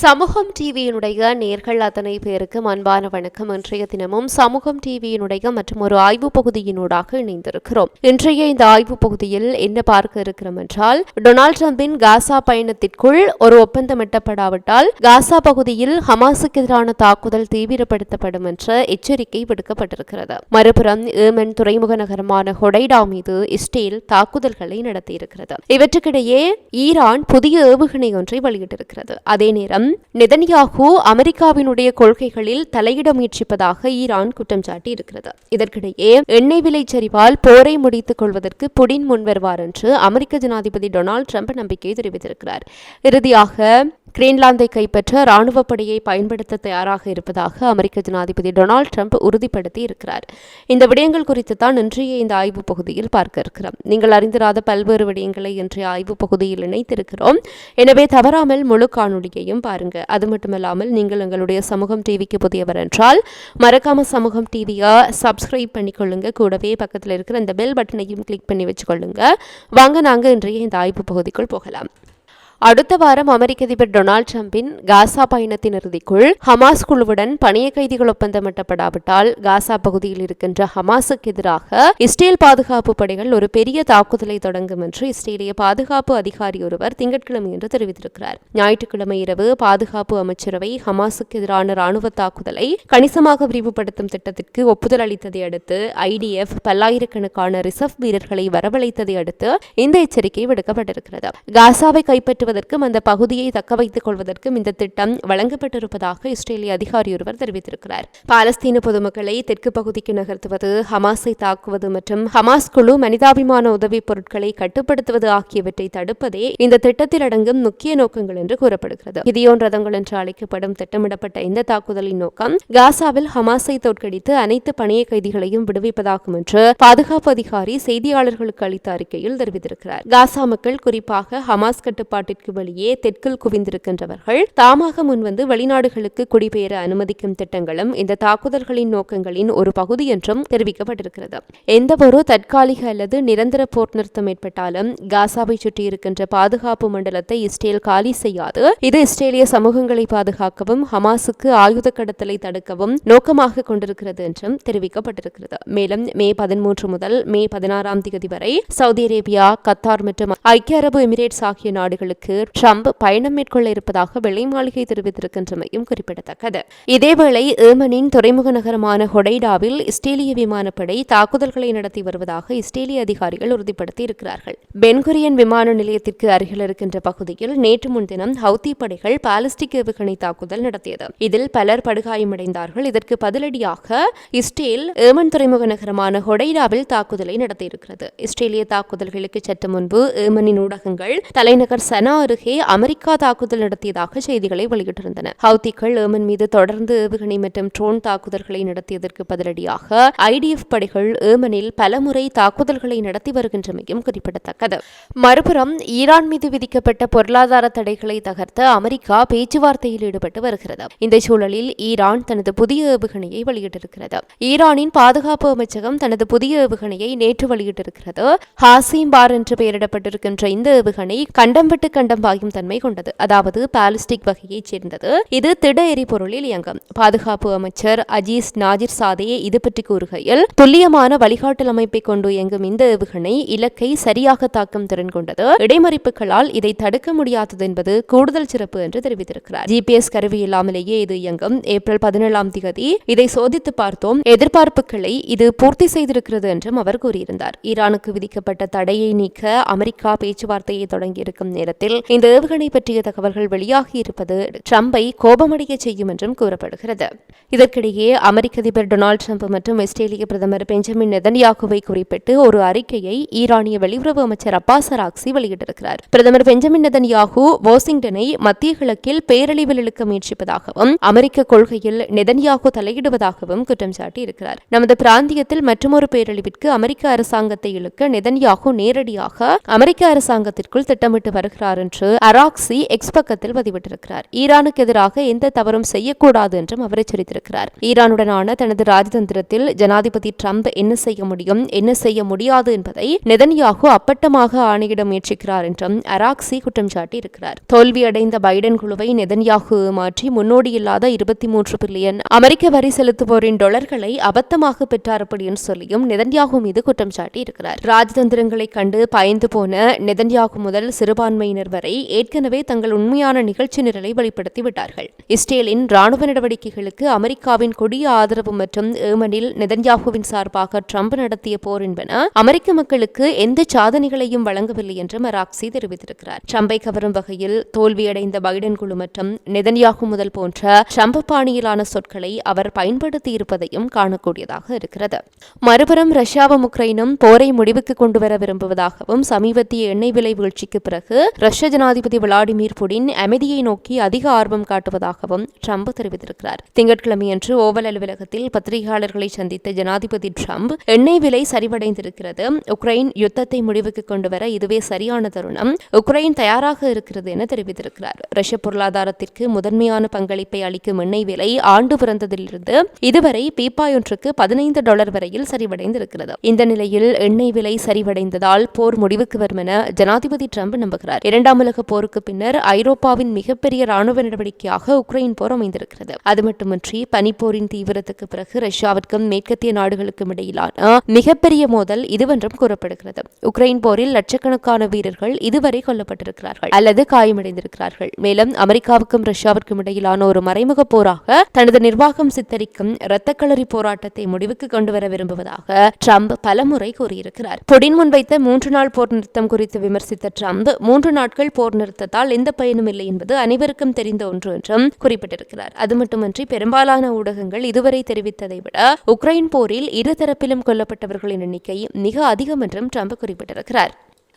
சமூகம் டிவியினுடைய நேர்கள் அத்தனை பேருக்கு அன்பான வணக்கம். இன்றைய தினமும் சமூகம் டிவியினுடைய மற்றும் ஒரு ஆய்வு பகுதியினூடாக இணைந்திருக்கிறோம். இன்றைய இந்த ஆய்வு பகுதியில் என்ன பார்க்க இருக்கிறோம் என்றால் டொனால்ட் ட்ரம்பின் காசா பயணத்திற்குள் ஒரு ஒப்பந்தம் எட்டப்படாவிட்டால் காசா பகுதியில் ஹமாஸுக்கு எதிரான தாக்குதல் தீவிரப்படுத்தப்படும் என்ற எச்சரிக்கை விடுக்கப்பட்டிருக்கிறது. மறுபுறம் ஏமன் துறைமுக நகரமான ஹொடைடா மீது இஸ்ரேல் தாக்குதல்களை நடத்தியிருக்கிறது. இவற்றுக்கிடையே ஈரான் புதிய ஏவுகணை ஒன்றை வெளியிட்டிருக்கிறது. அதே நேரம் நெதன்யாகு அமெரிக்காவினுடைய கொள்கைகளில் தலையிட முயற்சிப்பதாக ஈரான் குற்றம் சாட்டி இருக்கிறது இதற்கிடையே எண்ணெய் விலை சரிவால் போரை முடித்துக் கொள்வதற்கு புடின் முன்வருவார் என்று அமெரிக்க ஜனாதிபதி டொனால்டு ட்ரம்ப் நம்பிக்கை தெரிவித்திருக்கிறார். இறுதியாக கிரீன்லாந்தை கைப்பற்ற ராணுவ படையை பயன்படுத்த தயாராக இருப்பதாக அமெரிக்க ஜனாதிபதி டொனால்டு ட்ரம்ப் உறுதிப்படுத்தி இருக்கிறார். இந்த விடயங்கள் குறித்து தான் இன்றைய இந்த ஆய்வு பகுதியில் பார்க்க இருக்கிறோம். நீங்கள் அறிந்திராத பல்வேறு விடயங்களை இன்றைய ஆய்வு பகுதியில் இணைத்திருக்கிறோம். எனவே தவறாமல் முழு காணொலியையும் பார்க்க பாருங்க. அது மட்டுமல்லாமல் நீங்கள் எங்களுடைய சமூகம் டிவிக்கு புதியவர் என்றால் மறக்காம சமூகம் டிவியை சப்ஸ்கிரைப் பண்ணிக்கொள்ளுங்க. கூடவே பக்கத்தில் இருக்கிற அந்த பெல் பட்டனையும் கிளிக் பண்ணி வச்சுக்கொள்ளுங்க. வாங்க நாங்கள் இன்றைய இந்த ஆய்வு பகுதிக்குள் போகலாம். அடுத்த வாரம் அமெரிக்க அதிபர் டொனால்டு டிரம்பின் காசா பயணத்தின் இறுதிக்குள் ஹமாஸ் குழுவுடன் பணிய கைதிகள் ஒப்பந்தம் எட்டப்படாவிட்டால் காசா பகுதியில் இருக்கின்ற ஹமாஸுக்கு எதிராக இஸ்ரேல் பாதுகாப்பு படைகள் ஒரு பெரிய தாக்குதலை தொடங்கும் என்று இஸ்ரேலிய பாதுகாப்பு அதிகாரி ஒருவர் திங்கட்கிழமை என்று தெரிவித்திருக்கிறார். ஞாயிற்றுக்கிழமை இரவு பாதுகாப்பு அமைச்சரவை ஹமாஸுக்கு எதிரான ராணுவ தாக்குதலை கணிசமாக விரிவுபடுத்தும் திட்டத்திற்கு ஒப்புதல் அளித்ததை அடுத்து ஐடிஎஃப் பல்லாயிரக்கணக்கான ரிசர்வ் வீரர்களை வரவழைத்ததை அடுத்து இந்த எச்சரிக்கை விடுக்கப்பட்டிருக்கிறது. காசாவை கைப்பற்ற கைப்பற்றுவதற்கும் அந்த பகுதியை தக்க வைத்துக் கொள்வதற்கும் இந்த திட்டம் வழங்கப்பட்டிருப்பதாக இஸ்ரேலிய அதிகாரி ஒருவர் தெரிவித்திருக்கிறார். பாலஸ்தீன பொதுமக்களை தெற்கு பகுதிக்கு நகர்த்துவது ஹமாஸை தாக்குவது மற்றும் ஹமாஸ் குழு மனிதாபிமான உதவிப் பொருட்களை கட்டுப்படுத்துவது ஆகியவற்றை தடுப்பதே இந்த திட்டத்தில் அடங்கும் முக்கிய நோக்கங்கள் என்று கூறப்படுகிறது. இதியோன் ரதங்கள் என்று அழைக்கப்படும் திட்டமிடப்பட்ட இந்த தாக்குதலின் நோக்கம் காசாவில் ஹமாஸை தோற்கடித்து அனைத்து பணிய கைதிகளையும் விடுவிப்பதாகும் என்று பாதுகாப்பு அதிகாரி செய்தியாளர்களுக்கு அளித்த அறிக்கையில் தெரிவித்திருக்கிறார். காசா மக்கள் குறிப்பாக ஹமாஸ் கட்டுப்பாட்டில் கட்டுப்பாட்டிற்கு வெளியே தெற்கில் குவிந்திருக்கின்றவர்கள் தாமாக முன்வந்து வெளிநாடுகளுக்கு குடிபெயர அனுமதிக்கும் திட்டங்களும் இந்த தாக்குதல்களின் நோக்கங்களின் ஒரு பகுதி என்றும் தெரிவிக்கப்பட்டிருக்கிறது. எந்தவொரு தற்காலிக அல்லது நிரந்தர போர் நிறுத்தம் ஏற்பட்டாலும் காசாவை சுற்றியிருக்கின்ற பாதுகாப்பு மண்டலத்தை இஸ்ரேல் காலி செய்யாது. இது இஸ்ரேலிய சமூகங்களை பாதுகாக்கவும் ஹமாஸுக்கு ஆயுத கடத்தலை தடுக்கவும் நோக்கமாக கொண்டிருக்கிறது என்றும் தெரிவிக்கப்பட்டிருக்கிறது. மேலும் மே பதிமூன்று முதல் மே பதினாறாம் தேதி வரை சவுதி அரேபியா கத்தார் மற்றும் ஐக்கிய அரபு எமிரேட்ஸ் ஆகிய நாடுகளுக்கு ட்ரம்ப் பயணம் மேற்கொள்ள இருப்பதாக வெள்ளை மாளிகை தெரிவித்திருக்கின்றமையும் குறிப்பிடத்தக்கது. இதேவேளை ஏமனின் துறைமுக நகரமான ஹொடைடாவில் இஸ்ரேலிய விமானப்படை தாக்குதல்களை நடத்தி வருவதாக இஸ்ரேலிய அதிகாரிகள் உறுதிப்படுத்தி இருக்கிறார்கள். பென்குரியன் விமான நிலையத்திற்கு அருகில் இருக்கின்ற பகுதியில் நேற்று முன்தினம் ஹவுத்தி படைகள் பாலிஸ்டிக் ஏவுகணை தாக்குதல் நடத்தியது. இதில் பலர் படுகாயமடைந்தார்கள். இதற்கு பதிலடியாக இஸ்ரேல் ஏமன் துறைமுக நகரமான ஹொடைடாவில் தாக்குதலை நடத்தியிருக்கிறது. இஸ்ரேலிய தாக்குதல்களுக்கு சற்று முன்பு ஏமனின் ஊடகங்கள் தலைநகர் சனா அருகே அமெரிக்கா தாக்குதல் நடத்தியதாக செய்திகளை வெளியிட்டிருந்தன. ஹவுத்திகள் ஏமன் மீது தொடர்ந்து ஏவுகணை மற்றும் ட்ரோன் தாக்குதல்களை நடத்தியதற்கு பதிலடியாக ஐடிஎஃப் படைகள் ஏமனில் பலமுறை தாக்குதல்களை நடத்தி வருகின்றமையும் குறிப்பிடத்தக்கது. மறுபுறம் ஈரான் மீது விதிக்கப்பட்ட பொருளாதார தடைகளை தகர்த்து அமெரிக்கா பேச்சுவார்த்தையில் ஈடுபட்டு வருகிறது. இந்த சூழலில் ஈரான் தனது புதிய ஏவுகணையை வெளியிட்டிருக்கிறது. ஈரானின் பாதுகாப்பு அமைச்சகம் தனது புதிய ஏவுகணையை நேற்று வெளியிட்டிருக்கிறது. ஹாசிம் பார் என்று பெயரிடப்பட்டிருக்கின்ற இந்த ஏவுகணை கண்டம் விட்டு கண்டம் பாயும் தன்மை கொண்டது. அதாவது பாலிஸ்டிக் வகையைச் சேர்ந்தது. இது திட எரிபொருளில் இயங்கும். பாதுகாப்பு அமைச்சர் அஜீஸ் நாஜிர் சாதே இது பற்றி கூறுகையில் துல்லியமான வழிகாட்டல் அமைப்பை கொண்டு இயங்கும் இந்த ஏவுகணை இலக்கை சரியாக தாக்கும் திறன் கொண்டது. இடைமறிப்புகளால் இதை தடுக்க முடியாதது என்பது கூடுதல் சிறப்பு என்று தெரிவித்திருக்கிறார். ஜிபிஎஸ் கருவி இல்லாமலேயே இது இயங்கும். ஏப்ரல் பதினேழாம் தேதி இதை சோதித்து பார்த்தோம். எதிர்பார்ப்புகளை இது பூர்த்தி செய்திருக்கிறது என்றும் அவர் கூறியிருந்தார். ஈரானுக்கு விதிக்கப்பட்ட தடையை நீக்க அமெரிக்கா பேச்சுவார்த்தையை தொடங்கியிருக்கும் நேரத்தில் இந்த ஏவுகணை பற்றிய தகவல்கள் வெளியாகி இருப்பது ட்ரம்பை கோபமடைய செய்யும் என்றும் கூறப்படுகிறது. இதற்கிடையே அமெரிக்க அதிபர் டொனால்டு ட்ரம்ப் மற்றும் இஸ்ரேலிய பிரதமர் பெஞ்சமின் நெதன்யாகுவை குறிப்பிட்டு ஒரு அறிக்கையை ஈரானிய வெளியுறவு அமைச்சர் அப்பாஸ் அராக்சி வெளியிட்டிருக்கிறார். பிரதமர் பெஞ்சமின் நெதன்யாகு வாஷிங்டனை மத்திய கிழக்கில் பேரழிவில் இழுக்க முயற்சிப்பதாகவும் அமெரிக்க கொள்கையில் நெதன்யாகு தலையிடுவதாகவும் குற்றம் சாட்டியிருக்கிறார். நமது பிராந்தியத்தில் மற்றொரு பேரழிவிற்கு அமெரிக்க அரசாங்கத்தை இழுக்க நெதன்யாகு நேரடியாக அமெரிக்க அரசாங்கத்திற்குள் திட்டமிட்டு வருகிறார் என்று அராக்சி எக்ஸ் பக்கத்தில் பதிவிட்டிருக்கிறார். ஈரானுக்கு எதிராக எந்த தவறும் செய்யக்கூடாது என்றும் அவர் எச்சரித்திருக்கிறார் ஈரானுடனான தனது ராஜதந்திரத்தில் ஜனாதிபதி ட்ரம்ப் என்ன செய்ய முடியும் என்ன செய்ய முடியாது என்பதை நெதன்யாகு அப்பட்டமாக ஆணையிட முயற்சிக்கிறார் என்றும் அராக்சி குற்றம் சாட்டியிருக்கிறார். தோல்வியடைந்த பைடன் குழுவை நெதன்யாகு மாற்றி முன்னோடியில்லாத இருபத்தி மூன்று பில்லியன் அமெரிக்க வரி செலுத்துவோரின் டாலர்களை அபத்தமாக பெற்றார் அப்படின்னு சொல்லியும் நெதன்யாகு மீது குற்றம் சாட்டி இருக்கிறார் ராஜதந்திரங்களை கண்டு பயந்து போன நெதன்யாகு முதல் சிறுபான்மையினர் வரை ஏற்கனவே தங்கள் உண்மையான நிகழ்ச்சி நிரலை வெளிப்படுத்தி விட்டார்கள் இஸ்ரேலின் ராணுவ நடவடிக்கைகளுக்கு அமெரிக்காவின் கொடிய ஆதரவு மற்றும் ஏமனில் நெதன்யாகுவின் சார்பாக ட்ரம்ப் நடத்திய போர் என்பன அமெரிக்க மக்களுக்கு எந்த சாதனைகளையும் வழங்கவில்லை என்று மராக்சி தெரிவித்திருக்கிறார். ட்ரம்பை கவரும் வகையில் தோல்வியடைந்த பைடன் குழு மற்றும் நெதன்யாகு முதல் போன்ற ட்ரம்ப் பாணியிலான சொற்களை அவர் பயன்படுத்தி இருப்பதையும் காணக்கூடியதாக இருக்கிறது. மறுபுறம் ரஷ்யாவும் உக்ரைனும் போரை முடிவுக்கு கொண்டு வர விரும்புவதாகவும் சமீபத்திய எண்ணெய் விலை வீழ்ச்சிக்கு பிறகு ரஷ்ய ஜனாதிபதி விளாடிமிர் புடின் அமைதியை நோக்கி அதிக ஆர்வம் காட்டுவதாகவும் ட்ரம்ப் தெரிவித்திருக்கிறார். திங்கட்கிழமையன்று ஓவல் அலுவலகத்தில் பத்திரிகையாளர்களை சந்தித்த ஜனாதிபதி ட்ரம்ப் எண்ணெய் விலை சரிவடைந்திருக்கிறது. உக்ரைன் யுத்தத்தை முடிவுக்கு கொண்டு வர இதுவே சரியான தருணம். உக்ரைன் தயாராக இருக்கிறது என தெரிவித்திருக்கிறார். ரஷ்ய பொருளாதாரத்திற்கு முதன்மையான பங்களிப்பை அளிக்கும் எண்ணெய் விலை ஆண்டு பிறந்ததிலிருந்து இதுவரை பீப்பாய் ஒன்றுக்கு பதினைந்து டாலர் வரையில் சரிவடைந்திருக்கிறது. இந்த நிலையில் எண்ணெய் விலை சரிவடைந்ததால் போர் முடிவுக்கு வரும் என ஜனாதிபதி ட்ரம்ப் நம்புகிறார். இரண்டு இரண்டாம் உலக போருக்கு பின்னர் ஐரோப்பாவின் மிகப்பெரிய ராணுவ நடவடிக்கையாக உக்ரைன் போர் அமைந்திருக்கிறது. அது மட்டுமின்றி பனிப்போரின் தீவிரத்துக்கு பிறகு ரஷ்யாவிற்கும் மேற்கத்திய நாடுகளுக்கும் இடையிலான மிகப்பெரிய மோதல் இதுவென்றும் கூறப்படுகிறது. உக்ரைன் போரில் லட்சக்கணக்கான வீரர்கள் இதுவரை கொல்லப்பட்டிருக்கிறார்கள் அல்லது காயமடைந்திருக்கிறார்கள். மேலும் அமெரிக்காவுக்கும் ரஷ்யாவிற்கும் இடையிலான ஒரு மறைமுக போராக தனது நிர்வாகம் சித்தரிக்கும் இரத்தக்களறி போராட்டத்தை முடிவுக்கு கொண்டுவர விரும்புவதாக ட்ரம்ப் பலமுறை கூறியிருக்கிறார். புடின் முன்வைத்த மூன்று நாள் போர் நிறுத்தம் குறித்து விமர்சித்த ட்ரம்ப் மூன்று நாட்கள் போர் நிறுத்தத்தால் எந்த பயனும் இல்லை என்பது அனைவருக்கும் தெரிந்த ஒன்று என்றும் குறிப்பிட்டிருக்கிறார். அது மட்டுமன்றி பெரும்பாலான ஊடகங்கள் இதுவரை தெரிவித்ததை விட உக்ரைன் போரில் இருதரப்பிலும் கொல்லப்பட்டவர்களின் எண்ணிக்கை மிக அதிகம் என்றும் ட்ரம்ப் குறிப்பிட்டிருக்கிறார்.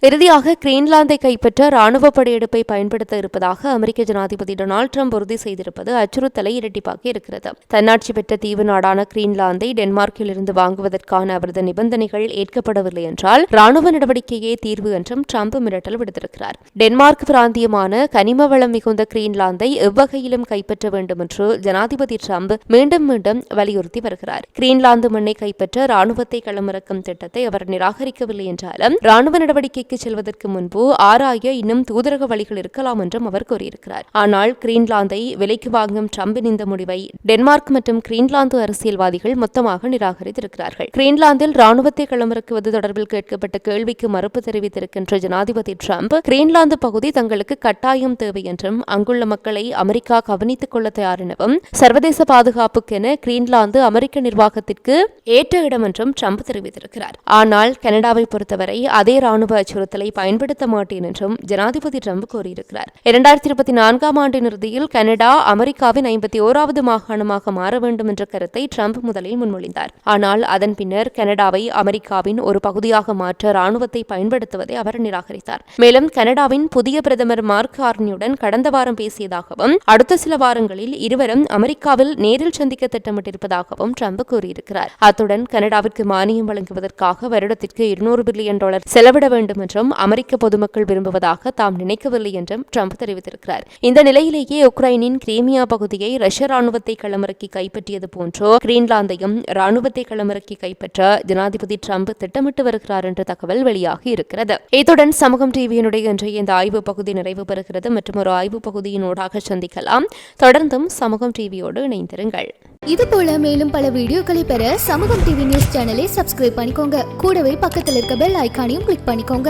இறுதியாக கிரீன்லாந்தை கைப்பற்ற ராணுவ படையெடுப்பை பயன்படுத்த இருப்பதாக அமெரிக்க ஜனாதிபதி டொனால்டு ட்ரம்ப் உறுதி செய்திருப்பது அச்சுறுத்தலை இரட்டிப்பாக்கி இருக்கிறது. தன்னாட்சி பெற்ற தீவு நாடான கிரீன்லாந்தை டென்மார்க்கில் இருந்து வாங்குவதற்கான அவரது நிபந்தனைகள் ஏற்கப்படவில்லை என்றால் ராணுவ நடவடிக்கையே தீர்வு என்றும் ட்ரம்ப் மிரட்டல் விடுத்திருக்கிறார். டென்மார்க் பிராந்தியமான கனிம வளம் மிகுந்த கிரீன்லாந்தை எவ்வகையிலும் கைப்பற்ற வேண்டும் என்று ஜனாதிபதி ட்ரம்ப் மீண்டும் மீண்டும் வலியுறுத்தி வருகிறார். கிரீன்லாந்து மண்ணை கைப்பற்ற ராணுவத்தை களமிறக்கும் திட்டத்தை அவர் நிராகரிக்கவில்லை என்றாலும் ராணுவ நடவடிக்கை இலங்கைக்கு செல்வதற்கு முன்பு ஆராய இன்னும் தூதரக வழிகள் இருக்கலாம் என்றும் அவர் கூறியிருக்கிறார். ஆனால் கிரீன்லாந்தை விலைக்கு வாங்கும் டிரம்பின் இந்த முடிவை டென்மார்க் மற்றும் கிரீன்லாந்து அரசியல்வாதிகள் மொத்தமாக நிராகரித்திருக்கிறார்கள். கிரீன்லாந்தில் ராணுவத்தை களமிறக்குவது தொடர்பில் கேட்கப்பட்ட கேள்விக்கு மறுப்பு தெரிவித்திருக்கின்ற ஜனாதிபதி ட்ரம்ப் கிரீன்லாந்து பகுதி தங்களுக்கு கட்டாயம் தேவை என்றும் அங்குள்ள மக்களை அமெரிக்கா கவனித்துக் கொள்ள தயார் எனவும் சர்வதேச பாதுகாப்புக்கென கிரீன்லாந்து அமெரிக்க நிர்வாகத்திற்கு ஏற்ற இடம் என்றும் ட்ரம்ப் தெரிவித்திருக்கிறார். ஆனால் கனடாவை பொறுத்தவரை அதே ராணுவ அச்சுறுத்தல் பயன்படுத்த மாட்டேன் என்றும் ஜனாதிபதி ட்ரம்ப் கூறியிருக்கிறார். இரண்டாயிரத்தி இருபத்தி நான்காம் ஆண்டின் இறுதியில் கனடா அமெரிக்காவின் ஐம்பத்தி ஓராவது மாகாணமாக மாற வேண்டும் என்ற கருத்தை ட்ரம்ப் முதலில் முன்மொழிந்தார். ஆனால் அதன் பின்னர் கனடாவை அமெரிக்காவின் ஒரு பகுதியாக மாற்ற ராணுவத்தை பயன்படுத்துவதை அவர் நிராகரித்தார். மேலும் கனடாவின் புதிய பிரதமர் மார்க் ஆர்னியுடன் கடந்த வாரம் பேசியதாகவும் அடுத்த சில வாரங்களில் இருவரும் அமெரிக்காவில் நேரில் சந்திக்க திட்டமிட்டிருப்பதாகவும் ட்ரம்ப் கூறியிருக்கிறார். அத்துடன் கனடாவிற்கு மானியம் வழங்குவதற்காக வருடத்திற்கு இருநூறு பில்லியன் டாலர் செலவிட வேண்டும் என்றும் அமெரிக்க பொதுமக்கள் விரும்புவதாக தாம் நினைக்கவில்லை என்றும் ட்ரம்ப் தெரிவித்திருக்கிறார். இந்த நிலையிலேயே உக்ரைனின் கிரீமியா பகுதியை ரஷ்ய ராணுவத்தை களமிறக்கி கைப்பற்றியது போன்றோ கிரீன்லாந்தையும் ராணுவத்தை களமிறக்கி கைப்பற்ற ஜனாதிபதி ட்ரம்ப் திட்டமிட்டு வருகிறார் என்ற தகவல் வெளியாகி இருக்கிறது. இத்துடன் சமூகம் டிவியினுடைய இன்றைய இந்த ஆய்வு பகுதி நிறைவு பெறுகிறது. மற்றும் ஒரு ஆய்வு பகுதியினூடாக சந்திக்கலாம். தொடர்ந்தும் சமூகம் டிவியோடு இணைந்திருங்கள். இது போல மேலும் பல வீடியோக்களை பெற சமூகம் டிவி நியூஸ் சேனலை சப்ஸ்கிரைப் பண்ணிக்கோங்க. கூடவே பக்கத்தில் இருக்க பெல் ஐகானையும் கிளிக் பண்ணிக்கோங்க.